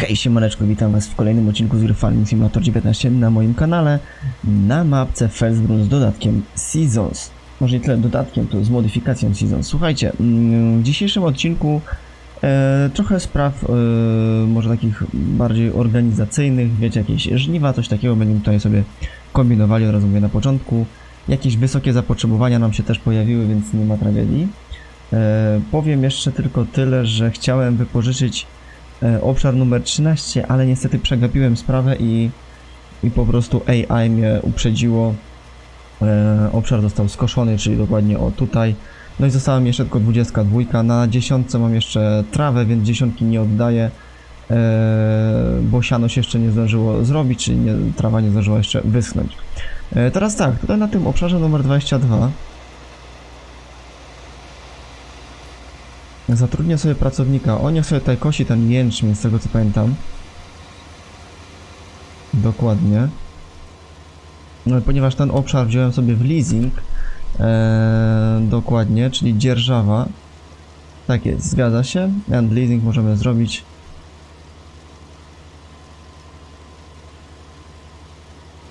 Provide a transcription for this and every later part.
Hej siemaneczko, witam was w kolejnym odcinku z gry Farming Simulator 19 na moim kanale na mapce Felsbrunn z dodatkiem Seasons. Może nie tyle dodatkiem, to z modyfikacją Seasons. Słuchajcie, mm, w dzisiejszym odcinku e, trochę spraw e, może takich bardziej organizacyjnych, wiecie, jakieś żniwa, coś takiego będziemy tutaj sobie kombinowali, od razu mówię na początku. Jakieś wysokie zapotrzebowania nam się też pojawiły, więc nie ma tragedii. E, powiem jeszcze tylko tyle, że chciałem wypożyczyć obszar numer 13, ale niestety przegapiłem sprawę i, i po prostu AI mnie uprzedziło. E, obszar został skoszony, czyli dokładnie o tutaj. No i została mi jeszcze tylko 22. Na dziesiątce mam jeszcze trawę, więc dziesiątki nie oddaję, e, bo siano się jeszcze nie zdążyło zrobić, czyli nie, trawa nie zdążyła jeszcze wyschnąć. E, teraz tak, tutaj na tym obszarze numer 22 Zatrudnię sobie pracownika. On niech sobie tutaj kosi ten jęczmień, z tego co pamiętam. Dokładnie. No, ponieważ ten obszar wziąłem sobie w leasing. Eee, dokładnie, czyli dzierżawa. Tak jest, zgadza się. And leasing możemy zrobić.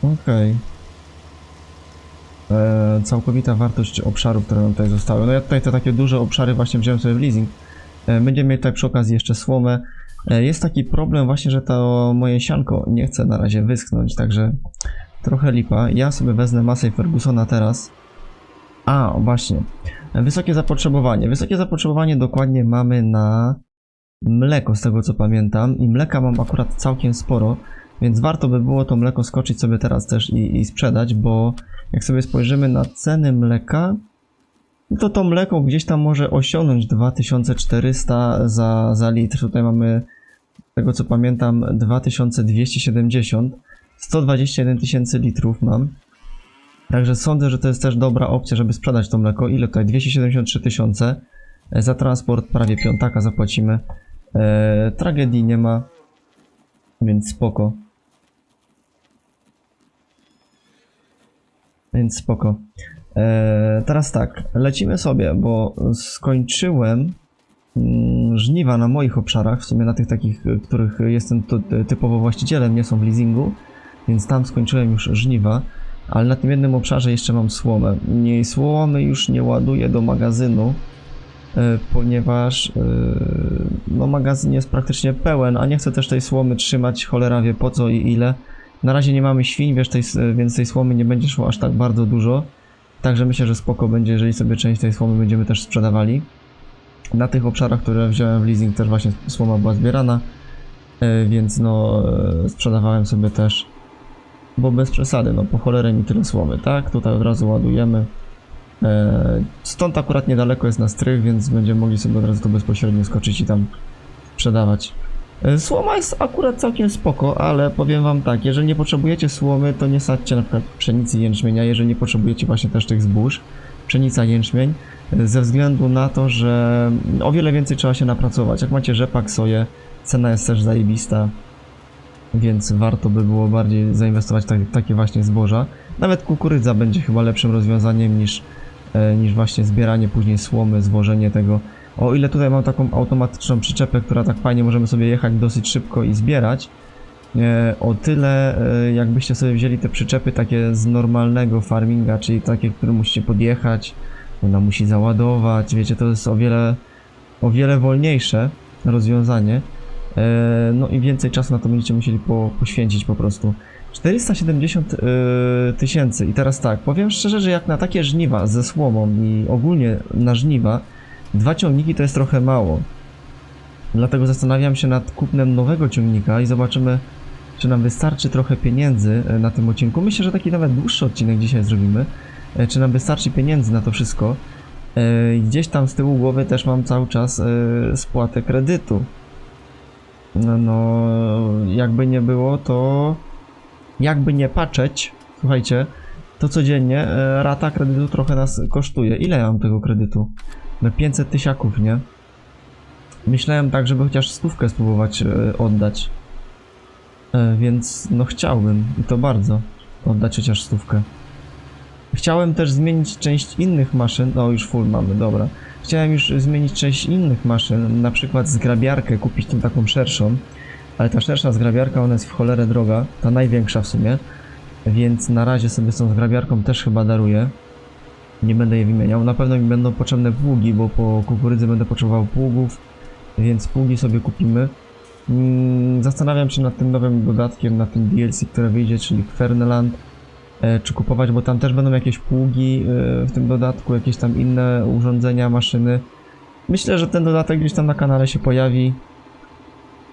Okej. Eee, całkowita wartość obszarów, które nam tutaj zostały. No ja tutaj te takie duże obszary właśnie wziąłem sobie w leasing. E, Będziemy mieć tutaj przy okazji jeszcze słomę. E, Jest taki problem właśnie, że to moje sianko nie chce na razie wyschnąć, także trochę lipa. Ja sobie wezmę masę Fergusona teraz. A, właśnie. E, Wysokie zapotrzebowanie. Wysokie zapotrzebowanie dokładnie mamy na mleko, z tego co pamiętam. I mleka mam akurat całkiem sporo, więc warto by było to mleko skoczyć sobie teraz też i, i sprzedać, bo jak sobie spojrzymy na ceny mleka, to to mleko gdzieś tam może osiągnąć 2400 za, za litr. Tutaj mamy, z tego co pamiętam, 2270. 121 tysięcy litrów mam. Także sądzę, że to jest też dobra opcja, żeby sprzedać to mleko. Ile tutaj? 273 tysiące. E, Za transport prawie piątaka zapłacimy. E, tragedii nie ma, więc spoko. Więc spoko. E, teraz tak, lecimy sobie, bo skończyłem mm, żniwa na moich obszarach, w sumie na tych takich, y, których jestem y, typowo właścicielem, nie są w leasingu, więc tam skończyłem już żniwa, ale na tym jednym obszarze jeszcze mam słomę. I słomy już nie ładuję do magazynu, e, ponieważ e, no, magazyn jest praktycznie pełen, a nie chcę też tej słomy trzymać, cholera wie po co i ile. Na razie nie mamy świń, wiesz, tej, więc tej słomy nie będzie szło aż tak bardzo dużo. Także myślę, że spoko będzie, jeżeli sobie część tej słomy będziemy też sprzedawali. Na tych obszarach, które wziąłem w leasing też właśnie słoma była zbierana, e, więc no e, sprzedawałem sobie też, bo bez przesady, no po cholerę mi tyle słomy, tak? Tutaj od razu ładujemy. E, Stąd akurat niedaleko jest na strych, więc będziemy mogli sobie od razu to bezpośrednio skoczyć i tam sprzedawać. E, Słoma jest akurat całkiem spoko, ale powiem wam tak, jeżeli nie potrzebujecie słomy, to nie sadźcie na przykład pszenicy i jęczmienia, jeżeli nie potrzebujecie właśnie też tych zbóż, pszenica, jęczmień, e, ze względu na to, że o wiele więcej trzeba się napracować. Jak macie rzepak, soję, cena jest też zajebista, więc warto by było bardziej zainwestować w tak, takie właśnie zboża. Nawet kukurydza będzie chyba lepszym rozwiązaniem niż, e, niż właśnie zbieranie później słomy, zwożenie tego. O ile tutaj mam taką automatyczną przyczepę, która tak fajnie możemy sobie jechać dosyć szybko i zbierać, e, o tyle e, jakbyście sobie wzięli te przyczepy takie z normalnego farminga, czyli takie, które musicie podjechać, ona musi załadować, wiecie, to jest o wiele, o wiele wolniejsze rozwiązanie. E, No i więcej czasu na to będziecie musieli po, poświęcić po prostu. 470 e, tysięcy i teraz tak, powiem szczerze, że jak na takie żniwa ze słomą i ogólnie na żniwa, dwa ciągniki to jest trochę mało. Dlatego zastanawiam się nad kupnem nowego ciągnika i zobaczymy, czy nam wystarczy trochę pieniędzy e, na tym odcinku. Myślę, że taki nawet dłuższy odcinek dzisiaj zrobimy. E, Czy nam wystarczy pieniędzy na to wszystko. E, Gdzieś tam z tyłu głowy też mam cały czas spłatę kredytu. No, no, jakby nie było, to jakby nie patrzeć, słuchajcie, to codziennie rata kredytu trochę nas kosztuje. Ile ja mam tego kredytu? No 500 tysiaków, nie? Myślałem tak, żeby chociaż stówkę spróbować e, oddać. E, więc no chciałbym i to bardzo oddać chociaż stówkę. Chciałem też zmienić część innych maszyn. No już full mamy, dobra. Chciałem już zmienić część innych maszyn, na przykład zgrabiarkę, kupić tą taką szerszą. ale ta szersza zgrabiarka, ona jest w cholerę droga, ta największa w sumie, więc na razie sobie z tą zgrabiarką też chyba daruję. Nie będę je wymieniał. Na pewno mi będą potrzebne pługi, bo po kukurydzy będę potrzebował pługów, więc pługi sobie kupimy. Mm, Zastanawiam się nad tym nowym dodatkiem, na tym DLC, które wyjdzie, czyli Ferneland, e, czy kupować, bo tam też będą jakieś pługi e, w tym dodatku, jakieś tam inne urządzenia, maszyny. Myślę, że ten dodatek gdzieś tam na kanale się pojawi,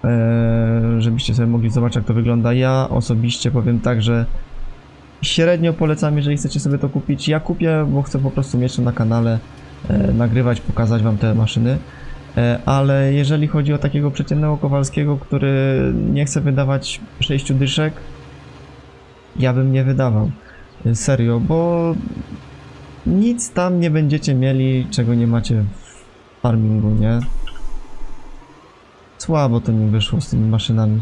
e, żebyście sobie mogli zobaczyć jak to wygląda. Ja osobiście powiem tak, że średnio polecam, jeżeli chcecie sobie to kupić. Ja kupię, bo chcę po prostu mieć to na kanale, e, nagrywać, pokazać wam te maszyny. E, ale jeżeli chodzi o takiego przeciętnego Kowalskiego, który nie chce wydawać 6 dyszek, ja bym nie wydawał. E, Serio, bo nic tam nie będziecie mieli, czego nie macie w farmingu, nie? Słabo to mi wyszło z tymi maszynami.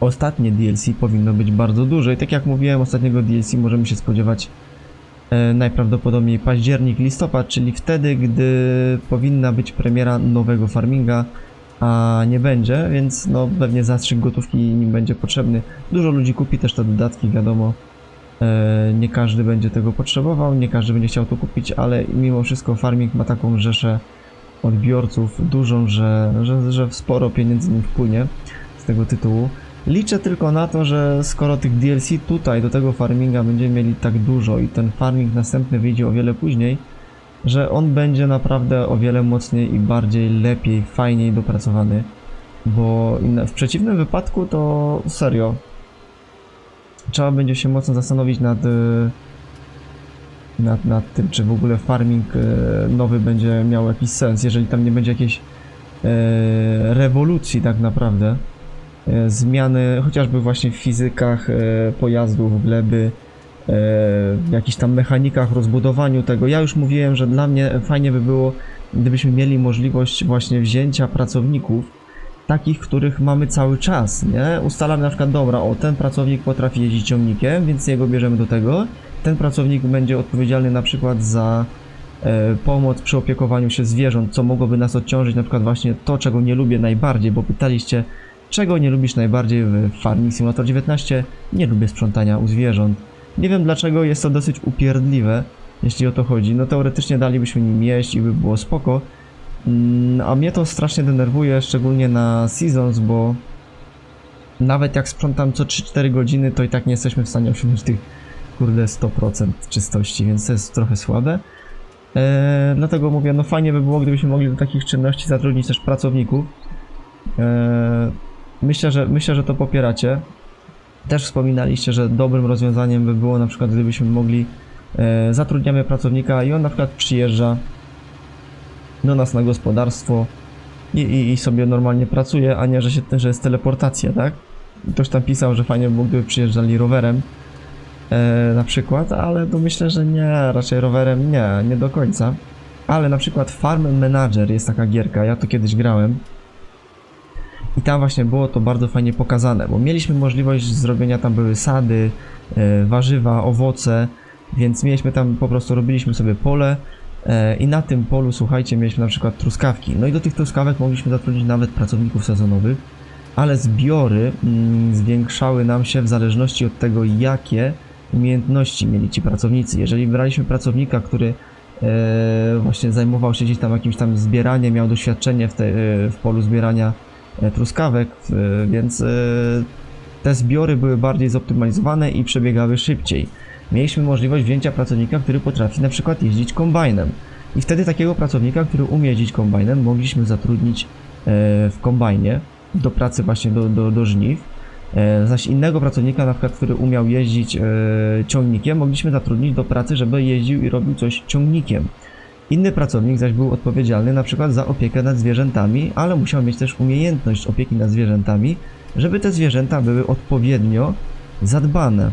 Ostatnie DLC powinno być bardzo duże i tak jak mówiłem, ostatniego DLC możemy się spodziewać e, najprawdopodobniej październik, listopad, czyli wtedy, gdy powinna być premiera nowego farminga, a nie będzie, więc no pewnie zastrzyk gotówki nim będzie potrzebny. Dużo ludzi kupi też te dodatki, wiadomo. E, nie każdy będzie tego potrzebował, nie każdy będzie chciał to kupić, ale mimo wszystko farming ma taką rzeszę odbiorców dużą, że, że, że sporo pieniędzy nim wpłynie z tego tytułu. Liczę tylko na to, że skoro tych DLC tutaj do tego farminga będziemy mieli tak dużo i ten farming następny wyjdzie o wiele później, że on będzie naprawdę o wiele mocniej i bardziej, lepiej, fajniej dopracowany, bo w przeciwnym wypadku to serio trzeba będzie się mocno zastanowić nad, y, nad, nad tym, czy w ogóle farming y, nowy będzie miał jakiś sens, jeżeli tam nie będzie jakiejś e, rewolucji tak naprawdę zmiany chociażby właśnie w fizykach e, pojazdów, gleby, e, w jakichś tam mechanikach, rozbudowaniu tego. Ja już mówiłem, że dla mnie fajnie by było, gdybyśmy mieli możliwość właśnie wzięcia pracowników, takich, których mamy cały czas, nie? Ustalamy na przykład, dobra, o, ten pracownik potrafi jeździć ciągnikiem, więc jego bierzemy do tego. Ten pracownik będzie odpowiedzialny na przykład za e, pomoc przy opiekowaniu się zwierząt, co mogłoby nas odciążyć, na przykład właśnie to, czego nie lubię najbardziej, bo pytaliście, czego nie lubisz najbardziej w Farming Simulator 19? Nie lubię sprzątania u zwierząt. Nie wiem dlaczego, jest to dosyć upierdliwe, jeśli o to chodzi. No teoretycznie dalibyśmy nim jeść i by było spoko, Mm, A mnie to strasznie denerwuje, szczególnie na Seasons, bo nawet jak sprzątam co 3-4 godziny, to i tak nie jesteśmy w stanie osiągnąć tych kurde 100% czystości, więc to jest trochę słabe. Eee, dlatego mówię, no fajnie by było, gdybyśmy mogli do takich czynności zatrudnić też pracowników. Eee, myślę, że, myślę, że to popieracie. Też wspominaliście, że dobrym rozwiązaniem by było na przykład, gdybyśmy mogli e, zatrudniamy pracownika i on na przykład przyjeżdża do nas na gospodarstwo i, i, i sobie normalnie pracuje, a nie, że, się, że jest teleportacja, tak? Ktoś tam pisał, że fajnie by było, gdyby przyjeżdżali rowerem e, na przykład, ale to myślę, że nie, raczej rowerem nie, nie do końca. Ale na przykład Farm Manager jest taka gierka, ja to kiedyś grałem i tam właśnie było to bardzo fajnie pokazane, bo mieliśmy możliwość zrobienia, tam były sady, e, warzywa, owoce, więc mieliśmy tam, po prostu robiliśmy sobie pole e, i na tym polu, słuchajcie, mieliśmy na przykład truskawki. No i do tych truskawek mogliśmy zatrudnić nawet pracowników sezonowych, ale zbiory mm, zwiększały nam się w zależności od tego, jakie umiejętności mieli ci pracownicy. Jeżeli braliśmy pracownika, który e, właśnie zajmował się gdzieś tam jakimś tam zbieraniem, miał doświadczenie w, te, w polu zbierania truskawek, e, więc e, te zbiory były bardziej zoptymalizowane i przebiegały szybciej. Mieliśmy możliwość wzięcia pracownika, który potrafi na przykład jeździć kombajnem. I wtedy takiego pracownika, który umie jeździć kombajnem, mogliśmy zatrudnić e, w kombajnie do pracy właśnie do, do, do żniw. Zaś innego pracownika, na przykład, który umiał jeździć ciągnikiem, mogliśmy zatrudnić do pracy, żeby jeździł i robił coś ciągnikiem. Inny pracownik zaś był odpowiedzialny na przykład za opiekę nad zwierzętami, ale musiał mieć też umiejętność opieki nad zwierzętami, żeby te zwierzęta były odpowiednio zadbane.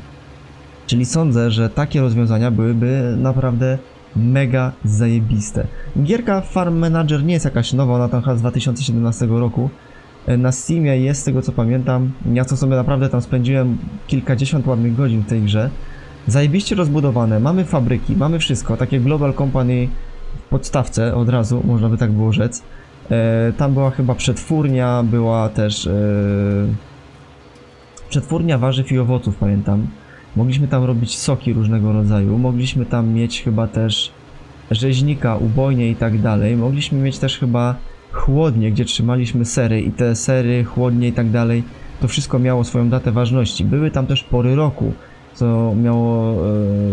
Czyli sądzę, że takie rozwiązania byłyby naprawdę mega zajebiste. Gierka Farm Manager nie jest jakaś nowa, ona tam chyba z 2017 roku. E, Na Steamie jest, z tego co pamiętam, ja co sobie naprawdę tam spędziłem kilkadziesiąt ładnych godzin w tej grze. Zajebiście rozbudowane, mamy fabryki, mamy wszystko, takie Global Company podstawce od razu, można by tak było rzec. E, tam była chyba przetwórnia, była też e, przetwórnia warzyw i owoców, pamiętam. Mogliśmy tam robić soki różnego rodzaju, mogliśmy tam mieć chyba też rzeźnika, ubojnie i tak dalej. Mogliśmy mieć też chyba chłodnie, gdzie trzymaliśmy sery i te sery, chłodnie i tak dalej, to wszystko miało swoją datę ważności. Były tam też pory roku, co miało e,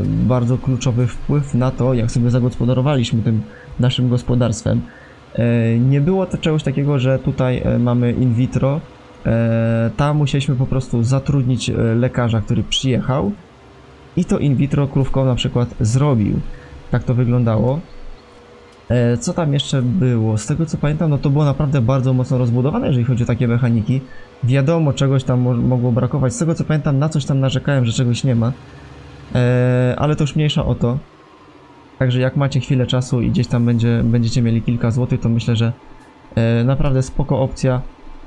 bardzo kluczowy wpływ na to, jak sobie zagospodarowaliśmy tym naszym gospodarstwem. E, nie było to czegoś takiego, że tutaj e, mamy in vitro. Tam musieliśmy po prostu zatrudnić lekarza, który przyjechał i to in vitro krówką na przykład zrobił. Tak to wyglądało. E, Co tam jeszcze było? Z tego co pamiętam, no to było naprawdę bardzo mocno rozbudowane, jeżeli chodzi o takie mechaniki. Wiadomo, czegoś tam mo- mogło brakować. Z tego co pamiętam, na coś tam narzekałem, że czegoś nie ma. E, ale to już mniejsza o to. Także jak macie chwilę czasu i gdzieś tam będzie, będziecie mieli kilka złotych, to myślę, że e, naprawdę spoko opcja,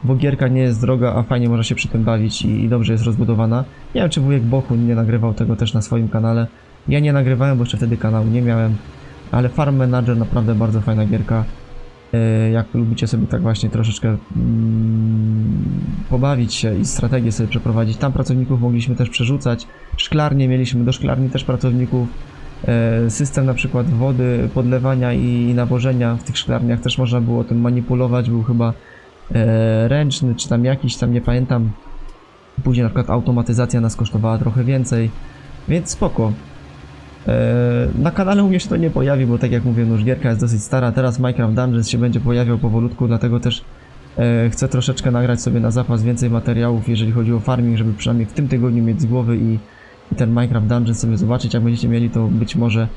bo gierka nie jest droga, a fajnie można się przy tym bawić i, i dobrze jest rozbudowana. Nie wiem, czy wujek Bochun nie nagrywał tego też na swoim kanale. Ja nie nagrywałem, bo jeszcze wtedy kanału nie miałem, ale Farm Manager naprawdę bardzo fajna gierka. E, Jak lubicie sobie tak właśnie troszeczkę mm, pobawić się i strategię sobie przeprowadzić, tam pracowników mogliśmy też przerzucać. Szklarnie mieliśmy, do szklarni też pracowników. E, System na przykład wody, podlewania i nawożenia w tych szklarniach też można było tym manipulować, był chyba e, ręczny, czy tam jakiś, tam nie pamiętam. Później na przykład automatyzacja nas kosztowała trochę więcej, więc spoko. E, Na kanale u mnie się to nie pojawi, bo tak jak mówię, no już gierka jest dosyć stara. Teraz Minecraft Dungeons się będzie pojawiał powolutku, dlatego też e, chcę troszeczkę nagrać sobie na zapas więcej materiałów, jeżeli chodzi o farming, żeby przynajmniej w tym tygodniu mieć z głowy i, ten Minecraft Dungeons sobie zobaczyć. Jak będziecie mieli, to być może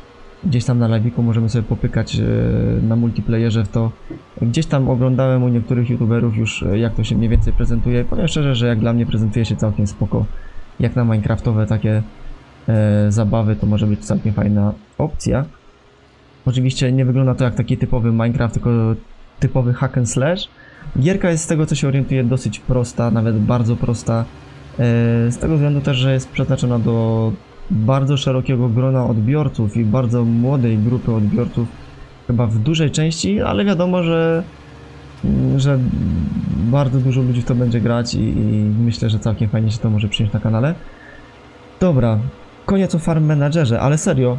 gdzieś tam na live'iku możemy sobie popykać e, na multiplayerze w to. Gdzieś tam oglądałem u niektórych youtuberów już, jak to się mniej więcej prezentuje. Powiem szczerze, że jak dla mnie prezentuje się całkiem spoko. Jak na Minecraftowe takie e, zabawy, to może być całkiem fajna opcja. Oczywiście nie wygląda to jak taki typowy Minecraft, tylko typowy hack and slash. Gierka jest z tego co się orientuję dosyć prosta, nawet bardzo prosta. E, z tego względu też, że jest przeznaczona do bardzo szerokiego grona odbiorców i bardzo młodej grupy odbiorców, chyba w dużej części, ale wiadomo, że, że bardzo dużo ludzi w to będzie grać i, i myślę, że całkiem fajnie się to może przyjąć na kanale. Dobra, koniec o Farm Managerze, ale serio,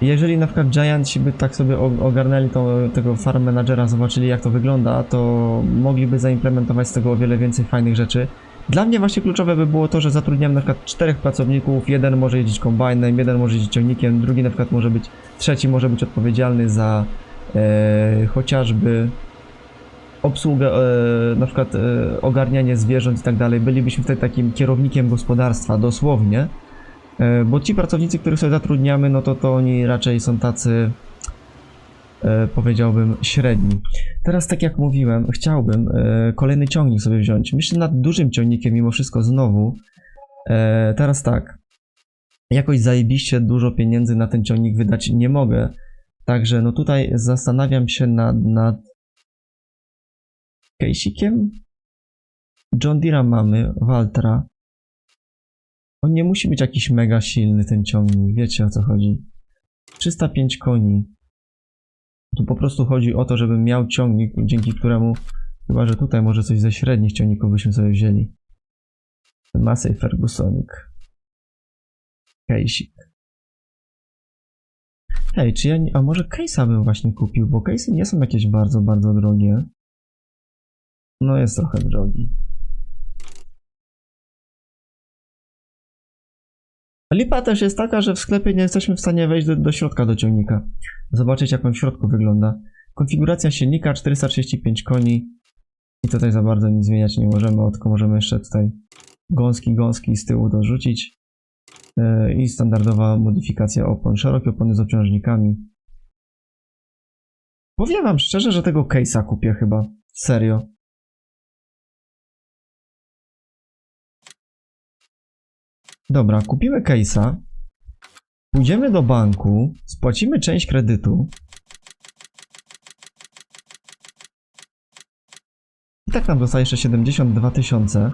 jeżeli na przykład Giants by tak sobie ogarnęli to, tego Farm Managera, zobaczyli jak to wygląda, to mogliby zaimplementować z tego o wiele więcej fajnych rzeczy. Dla mnie właśnie kluczowe by było to, że zatrudniam na przykład czterech pracowników, jeden może jeździć kombajnem, jeden może jeździć ciągnikiem, drugi na przykład może być, trzeci może być odpowiedzialny za e, chociażby obsługę, e, na przykład e, ogarnianie zwierząt i tak dalej. Bylibyśmy wtedy takim kierownikiem gospodarstwa, dosłownie. E, Bo ci pracownicy, których sobie zatrudniamy, no to to oni raczej są tacy, e, powiedziałbym, średni. Teraz, tak jak mówiłem, chciałbym e, kolejny ciągnik sobie wziąć. Myślę nad dużym ciągnikiem mimo wszystko znowu. Teraz tak. Jakoś zajebiście dużo pieniędzy na ten ciągnik wydać nie mogę. Także no tutaj zastanawiam się nad, nad Kejsikiem. John Deere'a mamy, Waltra. On nie musi być jakiś mega silny ten ciągnik, wiecie o co chodzi. 305 koni. Tu po prostu chodzi o to, żebym miał ciągnik, dzięki któremu, chyba że tutaj może coś ze średnich ciągników byśmy sobie wzięli. Massey Fergusonik. Case'ik. Hej, czy ja nie, a może case'a bym właśnie kupił, bo case'y nie są jakieś bardzo, bardzo drogie. No jest trochę drogi. Lipa też jest taka, że w sklepie nie jesteśmy w stanie wejść do, do środka do ciągnika. Zobaczyć jak on w środku wygląda. Konfiguracja silnika 435 koni. I tutaj za bardzo nic zmieniać nie możemy, tylko możemy jeszcze tutaj gąski, gąski z tyłu dorzucić. Yy, I standardowa modyfikacja opon. Szerokie opony z obciążnikami. Powiem wam szczerze, że tego case'a kupię chyba. Serio. Dobra, kupimy case'a. Pójdziemy do banku, spłacimy część kredytu. I tak nam zostaje jeszcze 72 tysiące.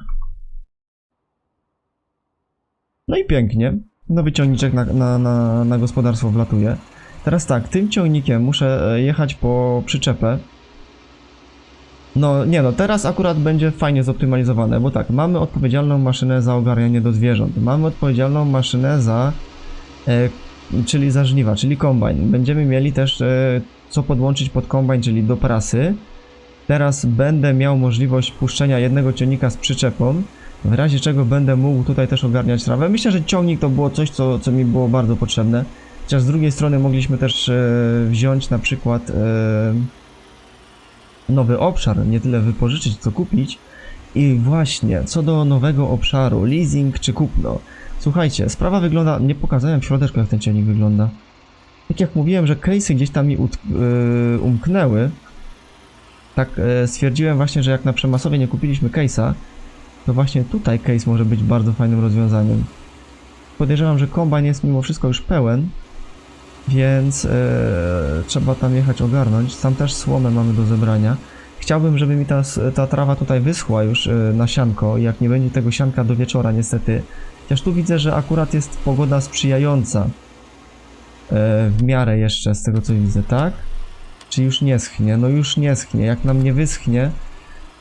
No i pięknie. Nowy ciągniczek na, na, na, na gospodarstwo wlatuje. Teraz tak, tym ciągnikiem muszę e, jechać po przyczepę. No nie no, teraz akurat będzie fajnie zoptymalizowane, bo tak, mamy odpowiedzialną maszynę za ogarnianie do zwierząt, mamy odpowiedzialną maszynę za, e, czyli za żniwa, czyli kombajn. Będziemy mieli też e, co podłączyć pod kombajn, czyli do prasy. Teraz będę miał możliwość puszczenia jednego ciągnika z przyczepą, w razie czego będę mógł tutaj też ogarniać trawę. Myślę, że ciągnik to było coś, co, co mi było bardzo potrzebne. Chociaż z drugiej strony mogliśmy też e, wziąć na przykład e, nowy obszar, nie tyle wypożyczyć, co kupić. I właśnie, co do nowego obszaru, leasing czy kupno. Słuchajcie, sprawa wygląda, nie pokazałem w środeczku jak ten ciągnik wygląda. Tak jak mówiłem, że case'y gdzieś tam mi yy, umknęły, tak e, stwierdziłem właśnie, że jak na przemasowie nie kupiliśmy case'a, to właśnie tutaj case może być bardzo fajnym rozwiązaniem. Podejrzewam, że kombajn jest mimo wszystko już pełen, więc e, trzeba tam jechać ogarnąć. Tam też słomę mamy do zebrania. Chciałbym, żeby mi ta, ta trawa tutaj wyschła już e, na sianko. Jak nie będzie tego sianka do wieczora, niestety. Chociaż tu widzę, że akurat jest pogoda sprzyjająca. E, w miarę jeszcze z tego co widzę, tak? Czy już nie schnie? No już nie schnie. Jak nam nie wyschnie,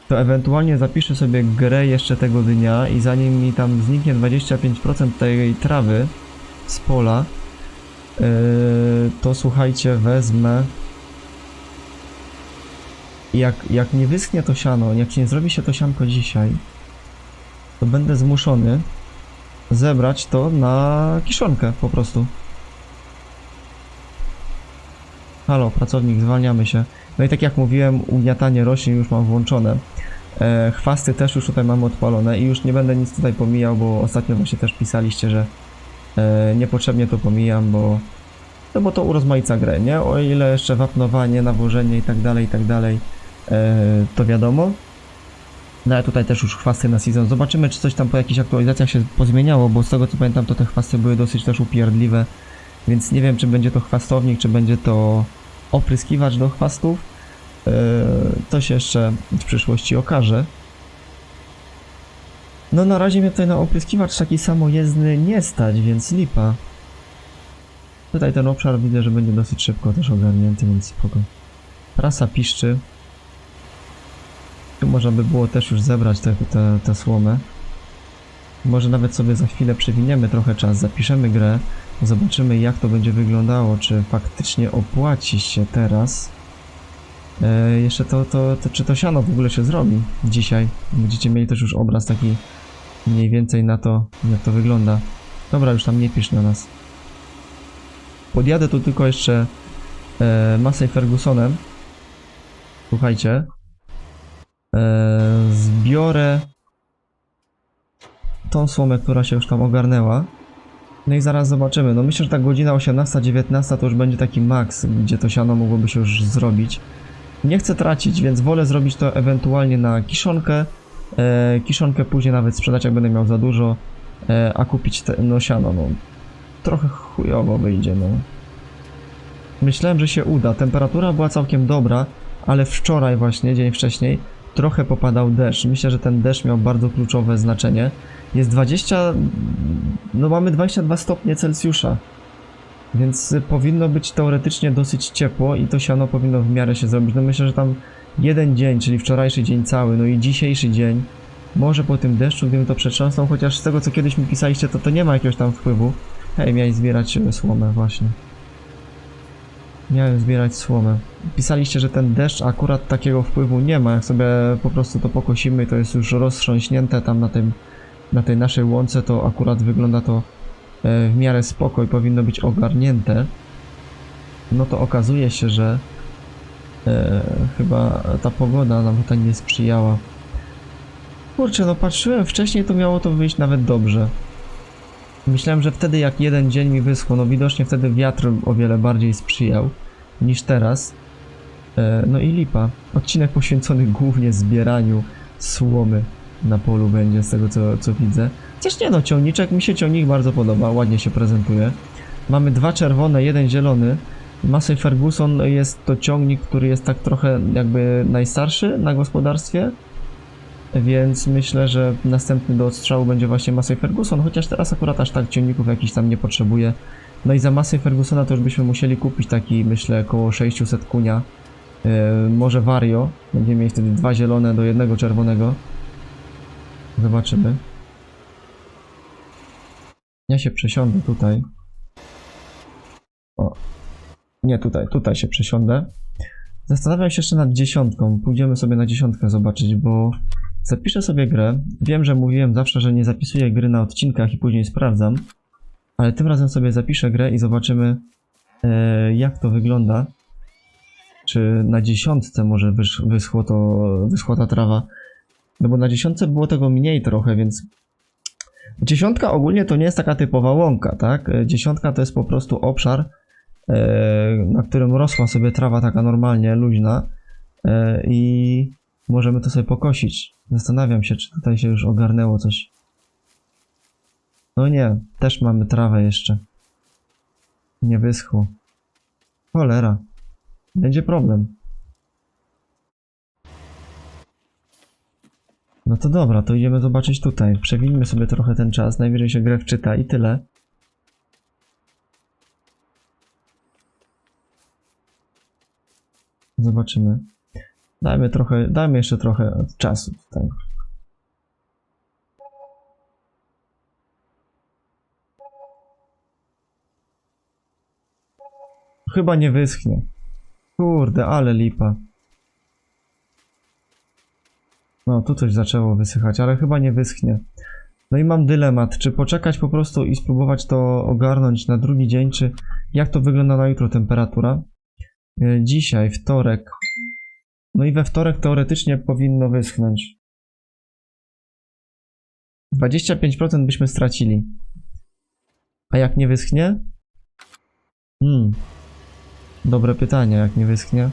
to ewentualnie zapiszę sobie grę jeszcze tego dnia i zanim mi tam zniknie 25% tej trawy z pola, Yy, to słuchajcie, wezmę. Jak, jak nie wyschnie to siano, jak nie zrobi się to sianko dzisiaj, to będę zmuszony zebrać to na kiszonkę po prostu. Halo, pracownik, zwalniamy się. No i tak jak mówiłem, ugniatanie roślin już mam włączone. E, chwasty też już tutaj mam odpalone i już nie będę nic tutaj pomijał, bo ostatnio właśnie też pisaliście, że niepotrzebnie to pomijam, bo no bo to urozmaica grę, nie? O ile jeszcze wapnowanie, nawożenie i tak dalej, i tak dalej, e, to wiadomo. No ale tutaj też już chwasty na season. Zobaczymy, czy coś tam po jakichś aktualizacjach się pozmieniało, bo z tego co pamiętam, to te chwasty były dosyć też upierdliwe, więc nie wiem, czy będzie to chwastownik, czy będzie to opryskiwacz do chwastów. E, to się jeszcze w przyszłości okaże. No na razie mnie tutaj na opryskiwacz taki samojezdny nie stać, więc lipa. Tutaj ten obszar widzę, że będzie dosyć szybko też ogarnięty, więc spoko. Prasa piszczy. Tu można by było też już zebrać tę te, te, te słomę. Może nawet sobie za chwilę przewiniemy trochę czas, zapiszemy grę, zobaczymy jak to będzie wyglądało, czy faktycznie opłaci się teraz. E, jeszcze to, to, to, czy to siano w ogóle się zrobi dzisiaj. Będziecie mieli też już obraz taki mniej więcej na to, jak to wygląda. Dobra, już tam nie pisz na nas. Podjadę tu tylko jeszcze e, Massey Fergusonem. Słuchajcie. E, zbiorę tą słomę, która się już tam ogarnęła. No i zaraz zobaczymy. No myślę, że ta godzina 18-19 to już będzie taki maks, gdzie to siano mogłoby się już zrobić. Nie chcę tracić, więc wolę zrobić to ewentualnie na kiszonkę. E, kiszonkę później nawet sprzedać, jak będę miał za dużo, e, a kupić te, no siano, no. Trochę chujowo wyjdzie, no. Myślałem, że się uda. Temperatura była całkiem dobra, ale wczoraj właśnie, dzień wcześniej, trochę popadał deszcz. Myślę, że ten deszcz miał bardzo kluczowe znaczenie. Jest 20, no mamy 22 stopnie Celsjusza. Więc powinno być teoretycznie dosyć ciepło i to siano powinno w miarę się zrobić. No myślę, że tam jeden dzień, czyli wczorajszy dzień cały, no i dzisiejszy dzień, może po tym deszczu, gdybym to przetrząsnął, chociaż z tego co kiedyś mi pisaliście, to to nie ma jakiegoś tam wpływu. Hej, miałeś zbierać y, słomę właśnie. Miałem zbierać słomę. Pisaliście, że ten deszcz akurat takiego wpływu nie ma, jak sobie po prostu to pokosimy, to jest już roztrząśnięte tam na tym, na tej naszej łące, to akurat wygląda to e, w miarę spoko i powinno być ogarnięte, no to okazuje się, że e, chyba ta pogoda nam tutaj nie sprzyjała. Kurczę, no patrzyłem wcześniej, to miało to wyjść nawet dobrze. Myślałem, że wtedy jak jeden dzień mi wyschło, no widocznie wtedy wiatr o wiele bardziej sprzyjał niż teraz. E, no i lipa. Odcinek poświęcony głównie zbieraniu słomy na polu będzie, z tego co, co widzę. Chociaż nie no, ciągniczek, mi się ciągnik bardzo podoba, ładnie się prezentuje. Mamy dwa czerwone, jeden zielony. Massey Ferguson jest to ciągnik, który jest tak trochę jakby najstarszy na gospodarstwie. Więc myślę, że następny do odstrzału będzie właśnie Massey Ferguson, chociaż teraz akurat aż tak ciągników jakichś tam nie potrzebuję. No i za Massey Fergusona to już byśmy musieli kupić taki, myślę, około 600 kunia e, może Wario. Będziemy mieli wtedy dwa zielone do jednego czerwonego. Zobaczymy. Ja się przesiądę tutaj. O. Nie tutaj, tutaj się przesiądę. Zastanawiam się jeszcze nad dziesiątką. Pójdziemy sobie na dziesiątkę zobaczyć, bo zapiszę sobie grę. Wiem, że mówiłem zawsze, że nie zapisuję gry na odcinkach i później sprawdzam. Ale tym razem sobie zapiszę grę i zobaczymy, e, jak to wygląda. Czy na dziesiątce może wysz, wyschło to, wyschła ta trawa. No bo na dziesiątce było tego mniej trochę, więc Dziesiątka ogólnie to nie jest taka typowa łąka, tak? E, Dziesiątka to jest po prostu obszar, na którym rosła sobie trawa taka normalnie, luźna e, i możemy to sobie pokosić. Zastanawiam się, czy tutaj się już ogarnęło coś. No nie, też mamy trawę jeszcze. Nie wyschło. Cholera. Będzie problem. No to dobra, to idziemy zobaczyć tutaj. Przewinimy sobie trochę ten czas, najwyżej się grę wczyta i tyle. Zobaczymy. Dajmy trochę, dajmy jeszcze trochę czasu tutaj. Chyba nie wyschnie. Kurde, ale lipa. No, tu coś zaczęło wysychać, ale chyba nie wyschnie. No i mam dylemat, czy poczekać po prostu i spróbować to ogarnąć na drugi dzień, czy jak to wygląda na jutro temperatura. E, Dzisiaj, wtorek. No i we wtorek teoretycznie powinno wyschnąć. 25% byśmy stracili. A jak nie wyschnie? Hmm. Dobre pytanie, jak nie wyschnie.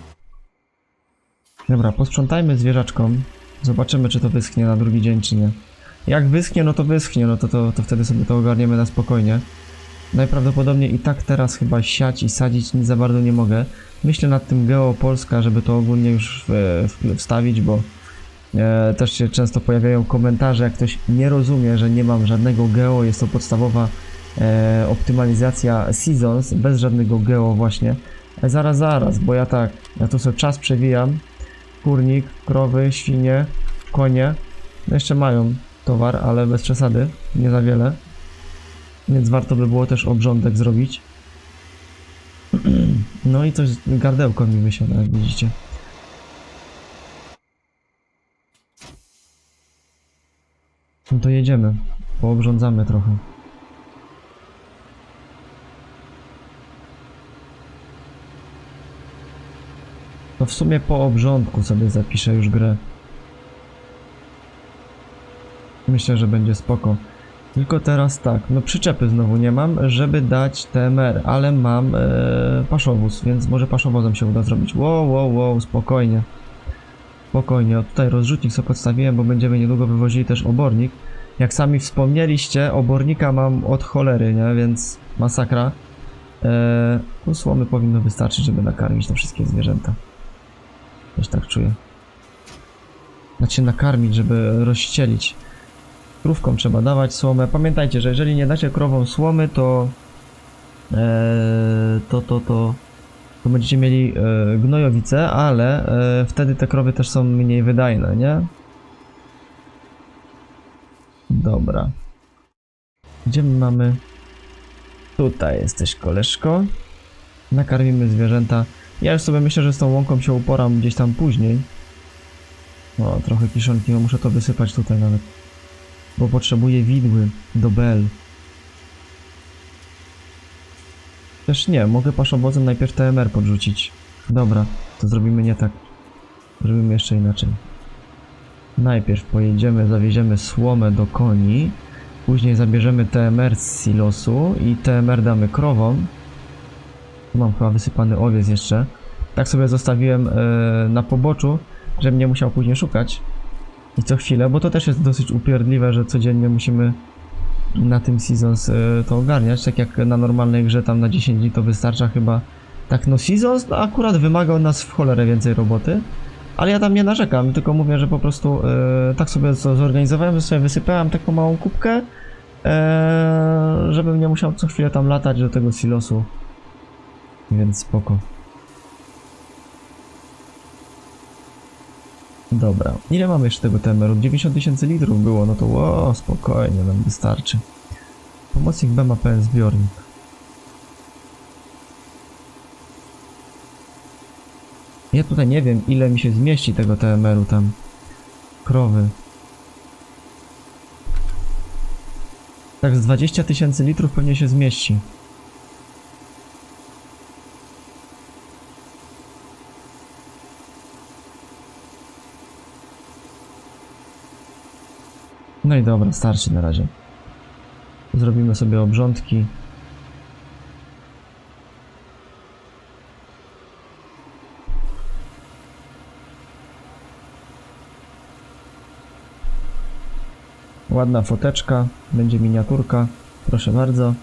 Dobra, posprzątajmy zwierzaczkom. Zobaczymy, czy to wyschnie na drugi dzień, czy nie. Jak wyschnie, no to wyschnie, no to, to, to wtedy sobie to ogarniemy na spokojnie. Najprawdopodobniej i tak teraz chyba siać i sadzić nic za bardzo nie mogę. Myślę nad tym Geo Polska, żeby to ogólnie już w, wstawić, bo e, też się często pojawiają komentarze, jak ktoś nie rozumie, że nie mam żadnego Geo, jest to podstawowa e, optymalizacja Seasons, bez żadnego Geo właśnie. E, zaraz, zaraz, bo ja tak, ja tu sobie czas przewijam, kurnik, krowy, świnie, konie. No jeszcze mają towar, ale bez przesady, nie za wiele. Więc warto by było też obrządek zrobić. No i coś z gardełko mi wysiada, jak widzicie. No to jedziemy. Poobrządzamy trochę. To w sumie po obrządku sobie zapiszę już grę. Myślę, że będzie spoko. Tylko teraz tak, no przyczepy znowu nie mam, żeby dać TMR, ale mam e, paszowóz, więc może paszowozem się uda zrobić. Wow, wow, wow, spokojnie. Spokojnie, o tutaj rozrzutnik sobie podstawiłem, bo będziemy niedługo wywozili też obornik. Jak sami wspomnieliście, obornika mam od cholery, nie? Więc masakra. E, tu słomy powinno wystarczyć, żeby nakarmić te wszystkie zwierzęta. Też tak czuję. Znaczy nakarmić, żeby rozścielić. Krówkom trzeba dawać słomę. Pamiętajcie, że jeżeli nie dacie krowom słomy, to e, to, to, to, to będziecie mieli e, gnojowice, ale e, wtedy te krowy też są mniej wydajne, nie? Dobra. Gdzie my mamy? Tutaj jesteś, koleżko. Nakarmimy zwierzęta. Ja już sobie myślę, że z tą łąką się uporam gdzieś tam później. O, trochę kiszonki, no muszę to wysypać tutaj nawet. Bo potrzebuję widły do bel. Też nie, mogę paszowozem najpierw TMR podrzucić. Dobra, to zrobimy nie tak. Zrobimy jeszcze inaczej. Najpierw pojedziemy, zawieziemy słomę do koni. Później zabierzemy TMR z silosu i TMR damy krowom. Tu mam chyba wysypany owiec jeszcze. Tak sobie zostawiłem e, na poboczu, żebym nie musiał później szukać. I co chwilę, bo to też jest dosyć upierdliwe, że codziennie musimy na tym Seasons e, to ogarniać. Tak jak na normalnej grze tam na 10 dni to wystarcza chyba. Tak no Seasons no, akurat wymaga od nas w cholerę więcej roboty. Ale ja tam nie narzekam, tylko mówię, że po prostu e, tak sobie to zorganizowałem, że sobie wysypałem taką małą kubkę, e, żebym nie musiał co chwilę tam latać do tego silosu. Więc spoko. Dobra, ile mamy jeszcze tego temeru? 90 tysięcy litrów było, no to ło, spokojnie, nam wystarczy. Pomocnik B ma zbiornik. Ja tutaj nie wiem, ile mi się zmieści tego TMR-u tam. Krowy. Tak z 20 tysięcy litrów pewnie się zmieści. No i dobra, starczy na razie. Zrobimy sobie obrządki. Ładna foteczka, będzie miniaturka. Proszę bardzo.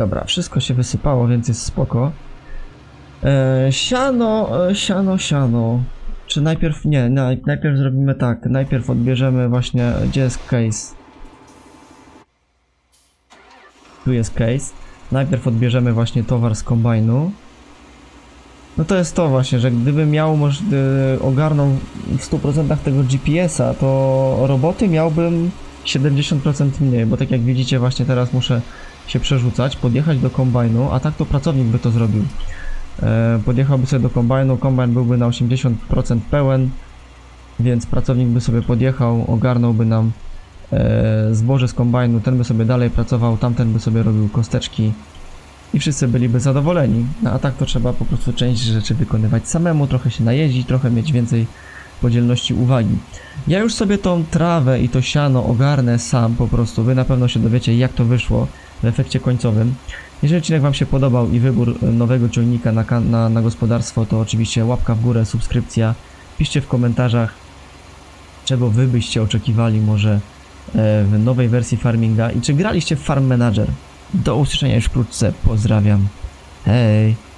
Dobra, wszystko się wysypało, więc jest spoko. E, siano, e, siano, siano. Czy najpierw, nie, naj, najpierw zrobimy tak. Najpierw odbierzemy właśnie, gdzie jest case? Tu jest case. Najpierw odbierzemy właśnie towar z kombajnu. No to jest to właśnie, że gdybym miał moż, y, ogarnął w 100% tego GPS-a, to roboty miałbym 70% mniej, bo tak jak widzicie właśnie teraz muszę się przerzucać, podjechać do kombajnu, a tak to pracownik by to zrobił. E, podjechałby sobie do kombajnu, kombajn byłby na 80% pełen, więc pracownik by sobie podjechał, ogarnąłby nam e, zboże z kombajnu, ten by sobie dalej pracował, tamten by sobie robił kosteczki i wszyscy byliby zadowoleni. No, a tak to trzeba po prostu część rzeczy wykonywać samemu, trochę się najeździć, trochę mieć więcej podzielności uwagi. Ja już sobie tą trawę i to siano ogarnę sam po prostu, wy na pewno się dowiecie jak to wyszło w efekcie końcowym. Jeżeli odcinek Wam się podobał i wybór e, nowego ciągnika na, na, na gospodarstwo, to oczywiście łapka w górę, subskrypcja. Piszcie w komentarzach, czego Wy byście oczekiwali może e, w nowej wersji farminga i czy graliście w Farm Manager. Do usłyszenia już wkrótce, pozdrawiam. Hej!